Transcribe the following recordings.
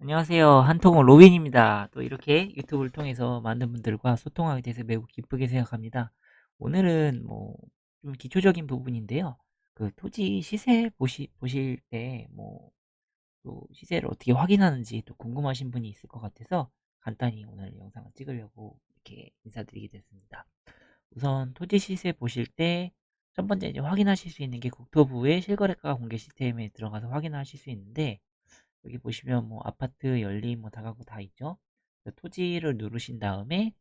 안녕하세요. 한통호 로빈입니다. 또 이렇게 유튜브를 통해서 많은 분들과 소통하게 돼서 매우 기쁘게 생각합니다. 오늘은 뭐 좀 기초적인 부분인데요. 그 토지 시세 보시, 보실 때 뭐 또 시세를 어떻게 확인하는지 또 궁금하신 분이 있을 것 같아서 간단히 오늘 영상을 찍으려고 이렇게 인사드리게 됐습니다. 우선 토지 시세 보실 때 첫 번째 이제 확인하실 수 있는 게 국토부의 실거래가 공개 시스템에 들어가서 확인하실 수 있는데 여기 보시면 뭐 아파트, 연립, 뭐 다가구 다 있죠. 그 토지를 누르신 다음에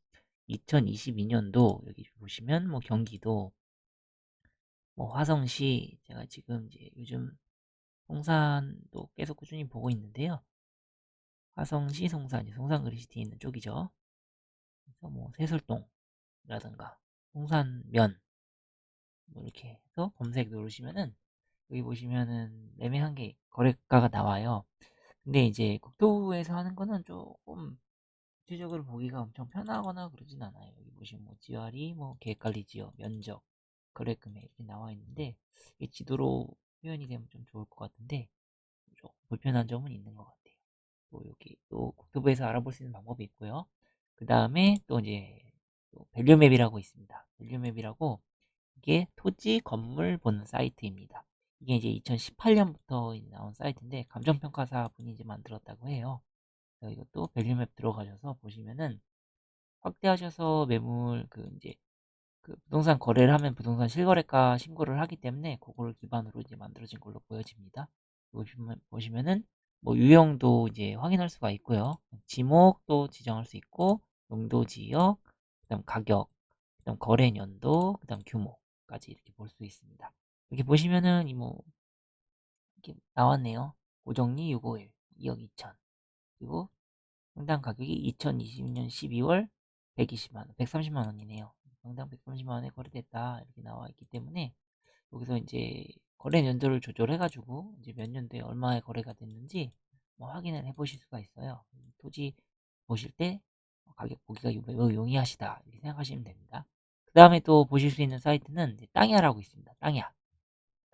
2022년도 여기 보시면 뭐 경기도, 뭐 화성시 제가 지금 이제 요즘 송산도 계속 꾸준히 보고 있는데요. 화성시 송산이 송산 그리시티 있는 쪽이죠. 그래서 뭐 세술동이라든가 송산면 뭐 이렇게 해서 검색 누르시면은 여기 보시면은 매매한 게 거래가가 나와요. 근데 이제 국토부에서 하는 거는 조금 구체적으로 보기가 엄청 편하거나 그러진 않아요. 여기 보시면 뭐 GR이 뭐 계획관리 지역, 면적, 거래 금액 이렇게 나와 있는데 이게 지도로 표현이 되면 좀 좋을 것 같은데 좀 불편한 점은 있는 것 같아요. 또 여기 또 국토부에서 알아볼 수 있는 방법이 있고요. 그 다음에 또 이제 또 밸류맵이라고 있습니다. 밸류맵이라고 이게 토지 건물 보는 사이트입니다. 이게 이제 2018년부터 나온 사이트인데 감정평가사 분이 이제 만들었다고 해요. 이것도 밸류맵 들어가셔서 보시면은 확대하셔서 매물 그 이제 그 부동산 거래를 하면 부동산 실거래가 신고를 하기 때문에 그거를 기반으로 이제 만들어진 걸로 보여집니다. 보시면 보시면은 뭐 유형도 이제 확인할 수가 있고요. 지목도 지정할 수 있고 용도 지역, 그다음 가격, 그다음 거래 연도, 그다음 규모까지 이렇게 볼 수 있습니다. 이렇게 보시면은 이뭐 이렇게 나왔네요. 고정리 651 2억 2천 그리고 평당 가격이 2022년 12월 120만원, 130만원이네요. 평당 130만원에 거래됐다. 이렇게 나와 있기 때문에 여기서 이제 거래 연도를 조절해가지고 이제 몇 년도에 얼마에 거래가 됐는지 뭐 확인을 해보실 수가 있어요. 토지 보실 때 가격 보기가 매우 용이하시다. 이렇게 생각하시면 됩니다. 그 다음에 또 보실 수 있는 사이트는 땅야라고 있습니다. 땅야.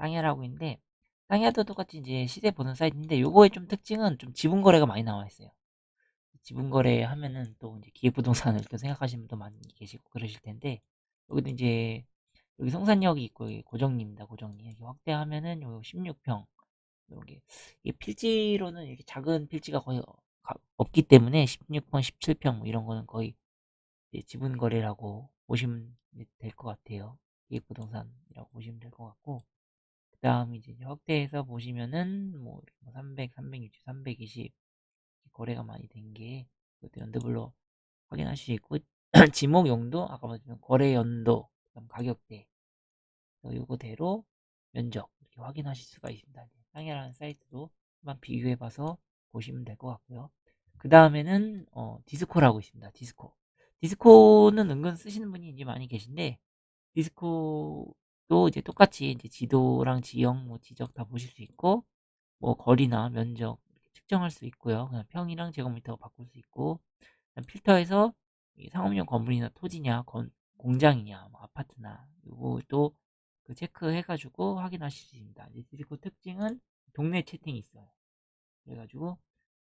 땅야라고 있는데 땅야도 똑같이 이제 시세 보는 사이트인데 요거의 좀 특징은 좀 지분 거래가 많이 나와 있어요. 지분 거래 하면은 또 이제 기획부동산을 또 생각하시는 분도 많이 계시고 그러실 텐데 여기도 이제 여기 성산역이 있고 여기 고정리입니다. 고정리 여기 확대하면은 요 16평 여기 이 필지로는 이렇게 작은 필지가 거의 없기 때문에 16평, 17평 뭐 이런 거는 거의 지분 거래라고 보시면 될 것 같아요. 기획부동산이라고 보시면 될 것 같고 그 다음 이제 확대해서 보시면은 뭐 300, 360, 320 거래가 많이 된게 이것도 연도별로 확인할 수 있고 지목 용도 아까 말했던 거래 연도 가격대 이거대로 면적 이렇게 확인하실 수가 있습니다. 상해라는 사이트도 한번 비교해봐서 보시면 될 것 같고요. 그 다음에는 어, 디스코라고 있습니다. 디스코. 디스코는 은근 쓰시는 분이 이제 많이 계신데 디스코 도 이제 똑같이 이제 지도랑 지형, 뭐 지적 다 보실 수 있고 뭐 거리나 면적 측정할 수 있고요. 그냥 평이랑 제곱미터 바꿀 수 있고 필터에서 상업용 건물이나 토지냐 건, 공장이냐 뭐 아파트나 이것도 그 체크해가지고 확인하실 수 있습니다. 그리고 특징은 동네 채팅이 있어요. 그래가지고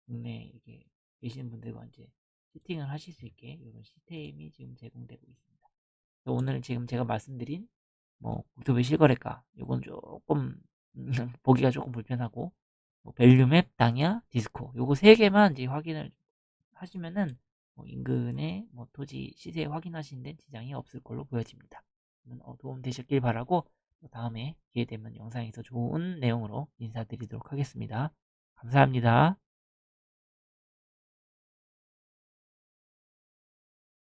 동네 이렇게 계시는 분들과 이제 채팅을 하실 수 있게 이런 시스템이 지금 제공되고 있습니다. 오늘 지금 제가 말씀드린 뭐 국토부 실거래가 이건 조금 보기가 조금 불편하고 뭐 밸류맵, 당야, 디스코 요거 세 개만 이제 확인을 하시면은 뭐 인근의 뭐 토지 시세 확인하시는데 지장이 없을 걸로 보여집니다. 어, 도움 되셨길 바라고 다음에 기회 되면 영상에서 좋은 내용으로 인사드리도록 하겠습니다. 감사합니다.